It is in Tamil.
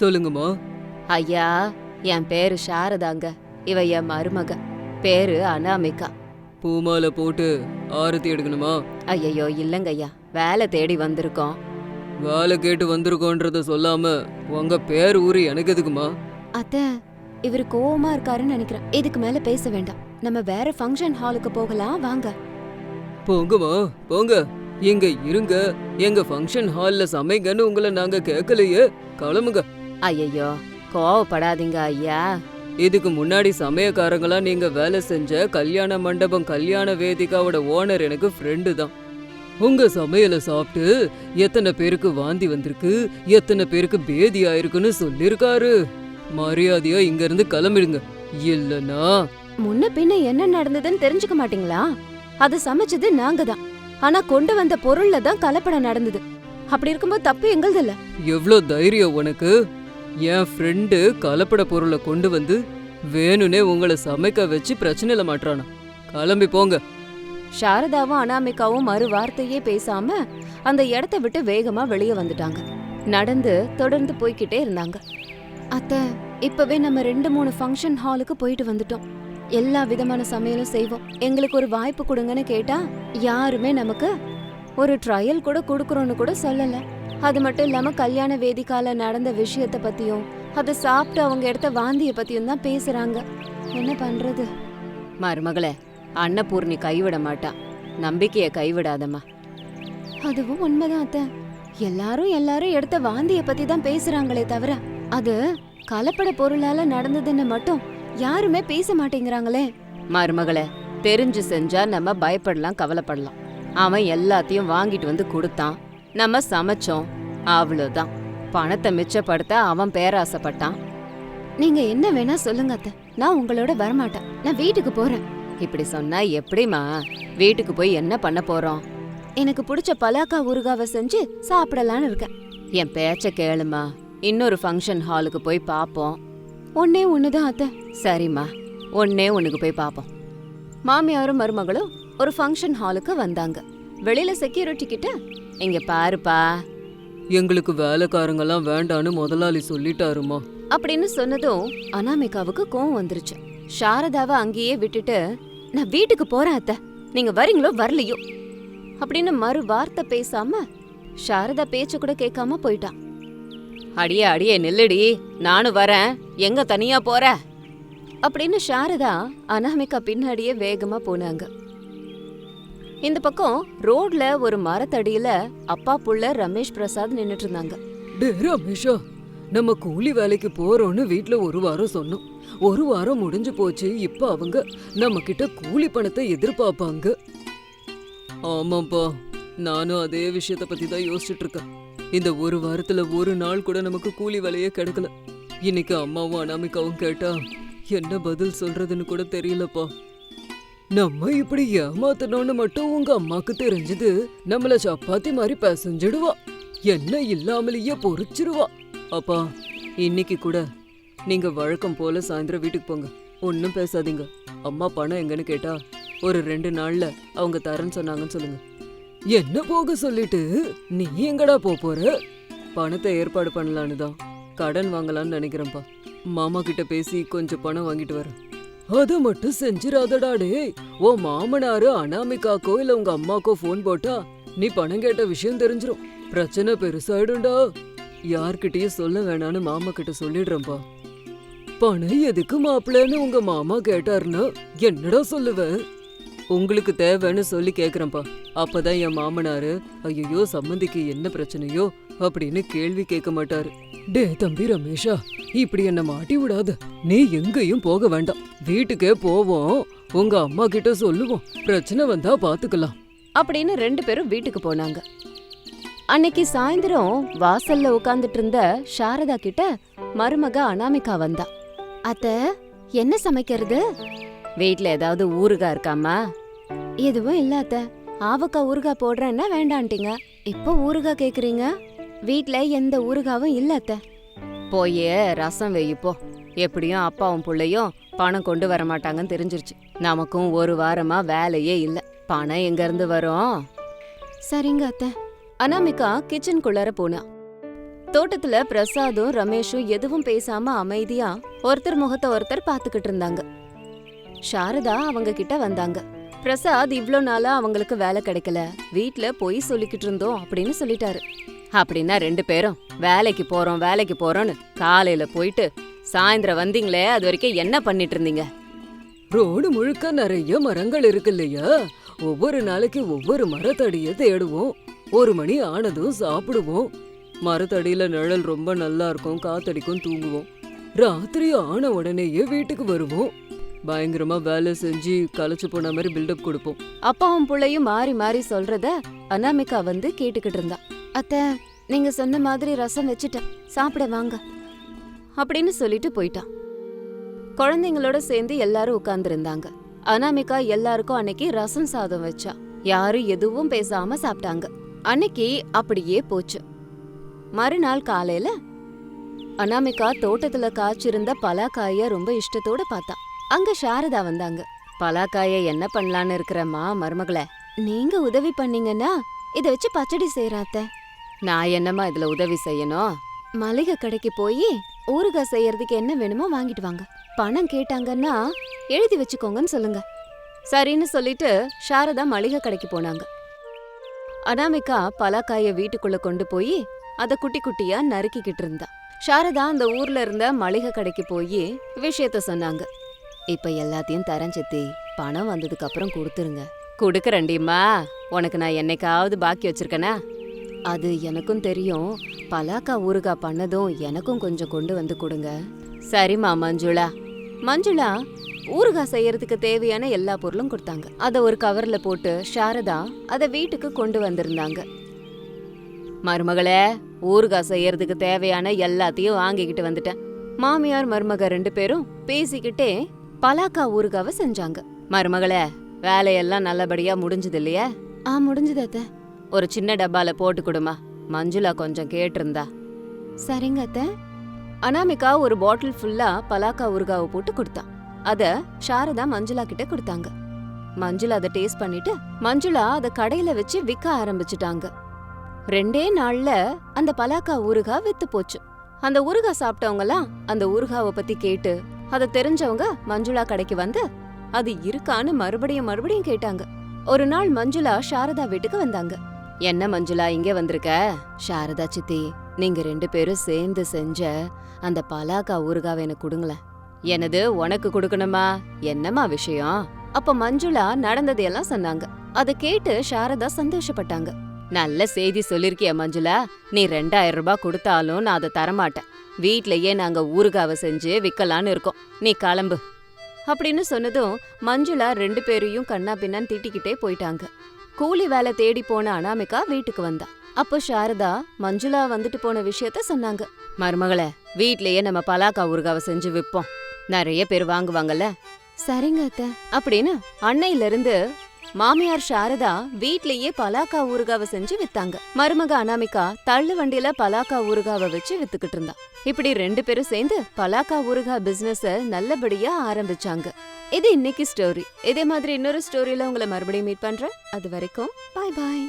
சொல்லுங்கம்மா ஐயா என் பேரு சாரதாங்க. இவ என் மருமக. பேரு அனாமிகா. பூமாலை போட்டு ஆரத்தி எடுக்கணுமா? ஐயையோ இல்லைங்க ஐயா. வேலை தேடி வந்திருக்கோம். வேலை கேட்டு வந்திருக்கோன்றத சொல்லாம உங்க பேர் ஊரு எனக்கு எதுக்குமா? அத்த இவர் கோவமா இருக்காருன்னு நினைக்கிறேன். இதுக்கு மேல பேச வேண்டாம். நம்ம வேற ஃபங்க்ஷன் ஹாலுக்கு போகலாம். வாங்க. போங்கம்மா போங்க. எங்க இருங்க. எங்க ஃபங்க்ஷன் ஹால்ல சமைங்கன்னு உங்களை நாங்க கேட்கலையே கிளம்புங்க. ஐயையோ கோவப்படாதீங்க ஐயா. இதுக்கு முன்னாடி சமயக்காரங்களா நீங்க வேலை செஞ்ச கல்யாண மண்டபம் கல்யாண வேதிகாவோட ஓனர் எனக்கு ஃப்ரெண்டு தான். உங்க சமையலை சாப்பிட்டு எத்தனை பேருக்கு வாந்தி வந்திருக்கு எத்தனை பேருக்கு பேதி ஆயிருக்குன்னு சொல்லிருக்காரு. மரியாதையா இங்க இருந்து கிளம்பிடுங்க. இல்லனா முன்ன பின்ன என்ன நடந்ததுன்னு தெரிஞ்சுக்க மாட்டீங்களா? அது சமைச்சது நாங்க தான். ஆனா கொண்டு வந்த பொருள்ல தான் கலப்படம் நடந்தது. அப்படி இருக்கும்போது தப்பு எங்களுது இல்ல. எவ்ளோ தைரியம் உனக்கு? என் ஃப்ரெண்டு கலப்பட பொருளை கொண்டு வந்து வேணும்னே உங்களை சமைக்க வச்சு பிரச்சனையில மாட்டுறானா. கிளம்பி போங்க. சாரதாவும் அனாமிகாவும் மறு வார்த்தையே பேசாம அந்த இடத்த விட்டு வேகமா வெளியே வந்துட்டாங்க. நடந்து தொடர்ந்து போய்கிட்டே இருந்தாங்க. அத்த இப்பவே நம்ம ரெண்டு மூணு ஃபங்க்ஷன் ஹாலுக்கு போயிட்டு வந்துட்டோம். எல்லா விதமான சமையலும் செய்வோம். எங்களுக்கு ஒரு வாய்ப்பு கொடுங்கன்னு கேட்டா யாருமே நமக்கு ஒரு ட்ரையல் கூட கொடுக்குறோன்னு கூட சொல்லலை. அது மட்டும் இல்லாம கல்யாண வேதிக்கால நடந்த விஷயத்த பத்தியும் அதை சாப்பிட்டு அவங்க எடுத்த வாந்திய பத்தியும் தான் பேசுறாங்க. என்ன பண்றது? மருமகளே அன்னபூர்ணி கைவிட மாட்டா. நம்பிக்கைய கைவிடாதம்மா. அதுவும் உண்மைதான் அத்தை. எல்லாரும் எல்லாரும் எடுத்த வாந்திய பத்தி தான் பேசுறாங்களே தவிர அது கலப்பட பொருளால நடந்ததுன்னு மட்டும் யாருமே பேச மாட்டேங்கிறாங்களே. மருமகளே தெரிஞ்சு செஞ்சா நம்ம பயப்படலாம் கவலைப்படலாம். அவன் எல்லாத்தையும் வாங்கிட்டு வந்து கொடுத்தான். நம்ம சமைச்சோம். அவ்வளவுதான். பணத்தை மிச்சப்படுத்த அவன் பேராசைப்பட்டான். நீங்க என்ன வேணா சொல்லுங்க அத்தை. நான் உங்களோட வரமாட்டேன். நான் வீட்டுக்கு போறேன். இப்படி சொன்னா எப்படிமா வீட்டுக்கு போய் என்ன பண்ண போறோம்? எனக்கு பிடிச்ச பலாக்கா ஊறுகாவை செஞ்சு சாப்பிடலான்னு இருக்கேன். என் பேச்ச கேளுமா. இன்னொரு ஃபங்க்ஷன் ஹாலுக்கு போய் பாப்போம். ஒன்னே ஒண்ணுதான் அத்தை. சரிம்மா. ஒன்னே ஒண்ணுக்கு போய் பாப்போம். மாமியாரும் மருமகளும் ஒரு ஃபங்க்ஷன் ஹாலுக்கு வந்தாங்க. வெளியில செக்யூரிட்டி கிட்ட இங்க பாருப்பா. எங்களுக்கு வேலைக்காரங்கெல்லாம் வேண்டான்னு முதலாளி சொல்லிட்டாருமா. அப்படின்னு சொன்னதும் அனாமிகாவுக்கு கோவம் வந்துருச்சு. சாரதாவை அங்கேயே விட்டுட்டு நான் வீட்டுக்கு போறேன் அத்தை. நீங்க வரீங்களோ வரலையோ? அப்படின்னு மறு வார்த்தை பேசாம சாரதா பேச்ச கூட கேட்காம போயிட்டான். அடியே அடியே நில்லுடி. நானும் வரேன். எங்க தனியா போற? அப்படின்னு சாரதா அனாமிகா பின்னாடியே வேகமா போனாங்க. இந்த பக்கம் ரோட்ல ஒரு மரத்தடியில அப்பா புள்ள ரமேஷ் பிரசாத் நின்னுட்டு இருந்தாங்க. டே ரமேஷா நம்ம கூலி வேலைக்கு போறோம்னு வீட்ல ஒரு வாரம் சொன்னோம். ஒரு வாரம் முடிஞ்சு போச்சு இப்ப அவங்க நம்ம கிட்ட கூலி பணத்தை எதிர்பார்ப்பாங்க. ஆமாப்பா நானும் அதே விஷயத்த பத்தி தான் யோசிச்சுட்டு இருக்கேன். இந்த ஒரு வாரத்துல ஒரு நாள் கூட நமக்கு கூலி வேலையே கிடைக்கல. இன்னைக்கு அம்மாவும் அனாமிக்காவும் கேட்டா என்ன பதில் சொல்றதுன்னு கூட தெரியலப்பா. நம்ம இப்படி ஏமாத்தணும்னு மட்டும் உங்க அம்மாக்கு தெரிஞ்சது நம்மள சப்பாத்தி மாதிரி பிசைஞ்சிடுவா. என்ன இல்லாமலேயே பொறிச்சிருவா. அப்பா இன்னைக்கு கூட நீங்க வழக்கம் போல சாயந்தரம் வீட்டுக்கு போங்க. ஒன்றும் பேசாதீங்க. அம்மா பணம் எங்கன்னு கேட்டா ஒரு ரெண்டு நாள்ல அவங்க தரேன்னு சொன்னாங்கன்னு சொல்லுங்க. என்ன போக சொல்லிட்டு நீ எங்கடா போக போற? பணத்தை ஏற்பாடு பண்ணலான்னு தான். கடன் வாங்கலாம்னு நினைக்கிறேன்ப்பா. மாமா கிட்ட பேசி கொஞ்சம் பணம் வாங்கிட்டு வரேன். அத மட்டும் செஞ்சிராதடா டேய். ஓ மாமனாரு அனாமிகாக்கோ இல்ல உங்க அம்மாக்கோ ஃபோன் போட்டா நீ பணம் கேட்ட விஷயம் தெரிஞ்சிரும். பிரச்சனை பெருசாயிடும்டா. யார்கிட்டயும் சொல்ல வேணான்னு மாமா கிட்ட சொல்லிடுறேன்பா. பணம் எதுக்கு மாப்பிள்ளன்னு உங்க மாமா கேட்டாருன்னு என்னடா சொல்லுவ? உங்களுக்கு தேவைன்னு சொல்லி கேக்குறேன்ப்பா அப்பதான் என் மாமனாரு ஐயோ சம்மந்திக்கு என்ன பிரச்சனையோ? அப்படின்னு கேள்வி கேட்க மாட்டாரு. டே தம்பி ரமேஷா இப்படி என்ன மாட்டி விடாத. நீ எங்கேயும் போக வேண்டாம். வீட்டுக்கே போவோம். உங்க அம்மா கிட்ட சொல்லுவோம். பிரச்சனை வந்தா பாத்துக்கலாம். அப்படின்னு ரெண்டு பேரும் வீட்டுக்கு போனாங்க. அன்னைக்கு சாயந்தரம் வாசல்ல உட்கார்ந்துட்டு இருந்த சாரதா கிட்ட மருமக அனாமிகா வந்தா. அத்த என்ன சமைக்கிறது? வீட்ல ஏதாவது ஊறுகாய் இருக்காமா எதுவும் இல்ல அத்த. ஆவக்கா ஊறுகாய் போடுறேன்னா வேண்டான்ட்டீங்க. இப்போ ஊறுகாய் கேக்குறீங்க? வீட்ல எந்த ஊறுகாவும் இல்ல அத்த. போய் ரசம் வெயி போ எப்படியும் அப்பாவும் புள்ளையும் பணம் கொண்டு வர மாட்டாங்கன்னு தெரிஞ்சிருச்சு. நமக்கும் ஒரு வாரமா வேலையே இல்ல. பணம் எங்க இருந்து வரும்? சரிங்க அத்தை. அனாமிகா கிச்சனுக்குள்ளார போனா. தோட்டத்துல பிரசாதும் ரமேஷும் எதுவும் பேசாம அமைதியா ஒருத்தர் முகத்தை ஒருத்தர் பாத்துக்கிட்டு இருந்தாங்க. சாரதா அவங்க கிட்ட வந்தாங்க. பிரசாத் இவ்ளோ நாளா அவங்களுக்கு வேலை கிடைக்கல. வீட்ல போய் சொல்லிக்கிட்டு இருந்தோம் அப்படின்னு சொல்லிட்டாரு. அப்படின்னா ரெண்டு பேரும். வேலைக்கு போறோம் வேலைக்கு போறோம்னு காலையில போயிட்டு சாயந்தரம் வந்தீங்களே அது வரைக்கும் என்ன பண்ணிட்டு இருந்தீங்க? ரோடு முழுக்க நிறைய மரங்கள் இருக்கு இல்லையா? ஒவ்வொரு நாளைக்கு ஒவ்வொரு மரத்தடிய தேடுவோம். ஒரு மணி ஆனதும் சாப்பிடுவோம். மரத்தடியில நிழல் ரொம்ப நல்லா இருக்கும் காத்தடிக்கும் தூங்குவோம். ராத்திரி ஆன உடனேயே வீட்டுக்கு வருவோம். பயங்கரமா வேலை செஞ்சு களைச்சு போன மாதிரி பில்டப் கொடுப்போம். அப்பாவும் புள்ளையும் மாறி மாறி சொல்றத அனாமிகா வந்து கேட்டுக்கிட்டு இருந்தா. அத்த நீங்க சொன்ன மாதிரி ரசம் வச்சுட்டேன். சாப்பிட வாங்க. அப்படின்னு சொல்லிட்டு போயிட்டான். குழந்தைங்களோட சேர்ந்து எல்லாரும் உட்கார்ந்துருந்தாங்க. அனாமிகா எல்லாருக்கும் அன்னைக்கு ரசம் சாதம் வச்சா. யாரும் எதுவும் பேசாம சாப்பிட்டாங்க. அன்னைக்கு அப்படியே போச்சு. மறுநாள் காலையில அனாமிகா தோட்டத்துல காய்ச்சிருந்த பலாக்காய ரொம்ப இஷ்டத்தோட பார்த்தா. அங்க சாரதா வந்தாங்க. பலாக்காய என்ன பண்ணலான்னு இருக்கிறம்மா மருமகளை? நீங்க உதவி பண்ணீங்கன்னா இதை வச்சு பச்சடி செய்யறாத்த நான் என்னம்மா இதுல உதவி செய்யணும்? மளிகை கடைக்கு போய் ஊறுகாய் செய்யறதுக்கு என்ன வேணுமோ வாங்கிட்டு வாங்க. பணம் கேட்டாங்கன்னா எழுதி வச்சுக்கோங்கன்னு சொல்லுங்க. சரின்னு சொல்லிட்டு சாரதா மளிகை கடைக்கு போனாங்க. அனாமிகா பலாக்காய வீட்டுக்குள்ள கொண்டு போய் அதை குட்டி குட்டியா நறுக்கிக்கிட்டு இருந்தா. சாரதா அந்த ஊர்ல இருந்த மளிகை கடைக்கு போய் விஷயத்த சொன்னாங்க. இப்ப எல்லாத்தையும் தரேன் சித்தி. பணம் வந்ததுக்கு அப்புறம் கொடுத்துருங்க. கொடுக்கறேன்டிம்மா உனக்கு நான் என்னைக்காவது பாக்கி வச்சிருக்கேனா? அது எனக்கும் தெரியும். பலாக்கா ஊறுகாய் பண்ணதும் எனக்கும் கொஞ்சம் கொண்டு வந்து கொடுங்க. சரிம்மா மஞ்சுளா. மஞ்சுளா ஊறுகாய் செய்யறதுக்கு தேவையான எல்லா பொருளும் கொடுத்தாங்க. அதை ஒரு கவர்ல போட்டு சாரதா அதை வீட்டுக்கு கொண்டு வந்திருந்தாங்க. மருமகளே ஊறுகாய் செய்யறதுக்கு தேவையான எல்லாத்தையும் வாங்கிக்கிட்டு வந்துட்டேன். மாமியார் மருமக ரெண்டு பேரும் பேசிக்கிட்டே பலாக்கா ஊறுகாவை செஞ்சாங்க. மருமகளே வேலையெல்லாம் நல்லபடியா முடிஞ்சது இல்லையா? ஆ முடிஞ்சது அத்த. ஒரு சின்ன டப்பால போட்டு கொடுமா. மஞ்சுளா கொஞ்சம் கேட்டிருந்தா. சரிங்க அத்த. அனாமிகா ஒரு பாட்டில் ஃபுல்லா பலாக்கா ஊறுகாவை போட்டு கொடுத்தா. அத சாரதா மஞ்சுளா கிட்ட கொடுத்தாங்க. மஞ்சுளா அதை டேஸ்ட் பண்ணிட்டு மஞ்சுளா அத கடையில வச்சு விற்க ஆரம்பிச்சிட்டாங்க. ரெண்டே நாள்ல அந்த பலாக்கா ஊறுகாய் வித்து போச்சு. அந்த ஊறுகாய் சாப்பிட்டவங்கலாம் அந்த ஊறுகாவை பத்தி கேட்டு அத தெரிஞ்சவங்க மஞ்சுளா கடைக்கு வந்து அது இருக்கான்னு மறுபடியும் மறுபடியும் கேட்டாங்க. ஒரு நாள் மஞ்சுளா சாரதா வீட்டுக்கு வந்தாங்க. என்ன மஞ்சுளா இங்க வந்திருக்க? சாரதா சித்தி நீங்க ரெண்டு பேரும் சேர்ந்து செஞ்ச அந்த பலாக்கா ஊறுகாவை எனக்கு கொடுங்களேன். எனது உனக்கு கொடுக்கணுமா? என்னம்மா விஷயம்? அப்ப மஞ்சுளா நடந்ததையெல்லாம் சொன்னாங்க. அத கேட்டு சாரதா சந்தோஷப்பட்டாங்க. நல்ல செய்தி சொல்லிருக்கிய மஞ்சுளா? நீ ரெண்டாயிரம் ரூபாய் கொடுத்தாலும் நான் அதை தரமாட்டேன். வீட்லயே நாங்க ஊறுகாவை செஞ்சு விற்கலான்னு இருக்கோம். நீ கிளம்பு. அப்படின்னு சொன்னதும் மஞ்சுளா ரெண்டு பேரையும் கண்ணா பின்னான்னு திட்டிக்கிட்டே போயிட்டாங்க. கூலி வேலை தேடி போன அனாமிகா வீட்டுக்கு வந்தா. அப்போ சாரதா மஞ்சுளா வந்துட்டு போன விஷயத்த சொன்னாங்க. மருமகளே வீட்லயே நம்ம பலாக்கா ஊறுகாவை செஞ்சு விப்போம். நிறைய பேர் வாங்குவாங்கல்ல. சரிங்க அத்த. அப்படின்னு அன்னையில இருந்து மாமியார் சாரதா வீட்லயே பலாக்கா ஊறுகாவை செஞ்சு வித்தாங்க. மருமக அனாமிகா தள்ளு வண்டியில பலாக்கா ஊறுகாவை வச்சு வித்துக்கிட்டு இருந்தா. இப்படி ரெண்டு பேரும் சேர்ந்து பலாக்கா ஊறுகா பிசினஸ நல்லபடியா ஆரம்பிச்சாங்க. இது இன்னைக்கு ஸ்டோரி இதே மாதிரி இன்னொரு ஸ்டோரியில உங்களை மறுபடியும் மீட் பண்றேன். அது வரைக்கும் பாய் பாய்